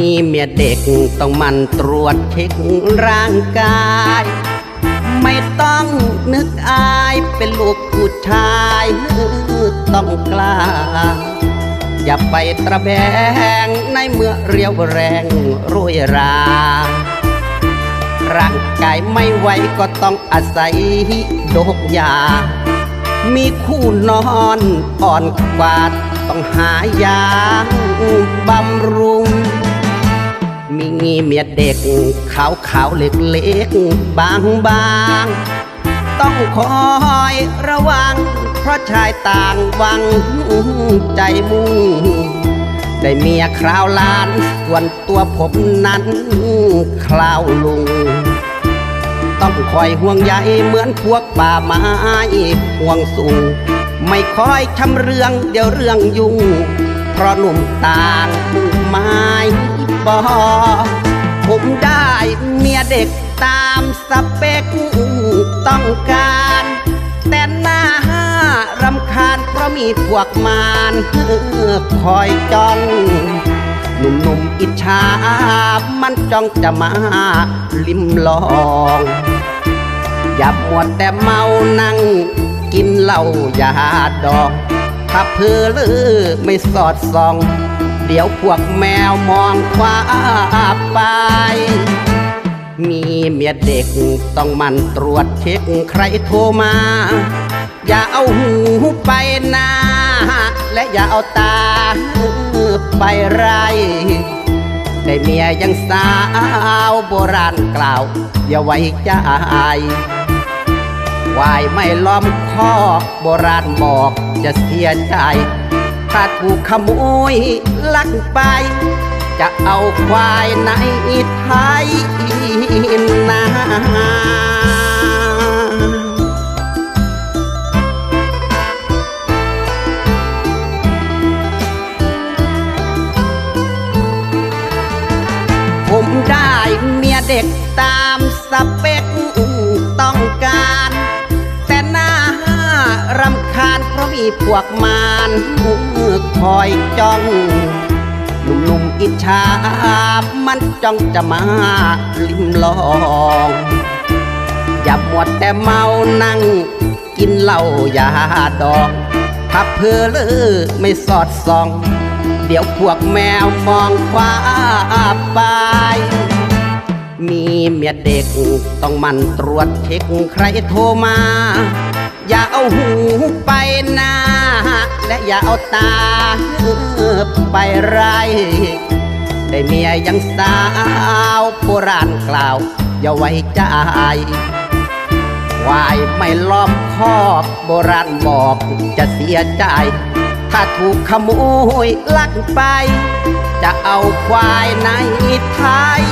มียเด็กต้องมันตรวจเช็คร่างกาย ไม่ต้องนึกอายเป็นลูกผู้ชายต้องกล้า อย่าไปตระแบงในเมื่อเรียวแรงรวยราร่างกายไม่ไหวก็ต้องอาศัยโดกยา มีคู่นอนอ่อนกวาดต้องหายาบำรุง มีเมียเด็ก ขาวขาวๆเล็กบางบางต้องคอยระวัง เพราะชายต่างวังใจมุ่งได้เมียคราวล้าน ส่วนตัวผมนั้นคราวลุง ต้องคอยห่วงใยเหมือนพวกป่าไม้ห่วงสูง ไม่คอยทำเรื่องเดี๋ยวเรื่องยุ่ง เพราะหนุ่มต่างไม้ บอผมได้เมียเด็กตามสเปคต้องการ แต่หน้ารำคาญเพราะมีพวกมารคอยจ้องหนุ่มๆอิจฉา มันจ้องจะมาลิมลอง อย่ามัวแต่เมานั่ง กินเหล้ายาดองถ้าเพอเลือไม่สอดส่อง เดี๋ยวพวกแมวมองคว้าไป มีเมียเด็กต้องมันตรวจเช็คใครโทรมา อย่าเอาหูไปนาและอย่าเอาตาไปไรได้เมียยังสาวโบราณกล่าว อย่าไว้ใจวายไม่ล้อมคอกโบราณบอกจะเสียใจ ถ้าถูกขโมยลักไป จะเอาควายในไทยนาผมได้เมียเด็กตามสเปคต้องการ แต่หน้ารำคาญเพราะมีพวกมาร คอยจ้องหนุ่มๆอิจฉามันจ้องจะมาลิ้มลองอย่าหมดแต่เมานั่ง กินเหล้ายาดองถ้าเพอเลือไม่สอดส่อง เดี๋ยวพวกแมวมองคว้าไปมีเมียเด็กต้องมันตรวจเช็คใครโทรมา อย่าเอาหูไปน อย่าเอาตาไปไร ได้เมียยังสาวโบราณกล่าว อย่าไว้ใจควายไม่ล้อมคอกโบราณบอกจะเสียใจ ถ้าถูกขโมยลักไป จะเอาควายในไทย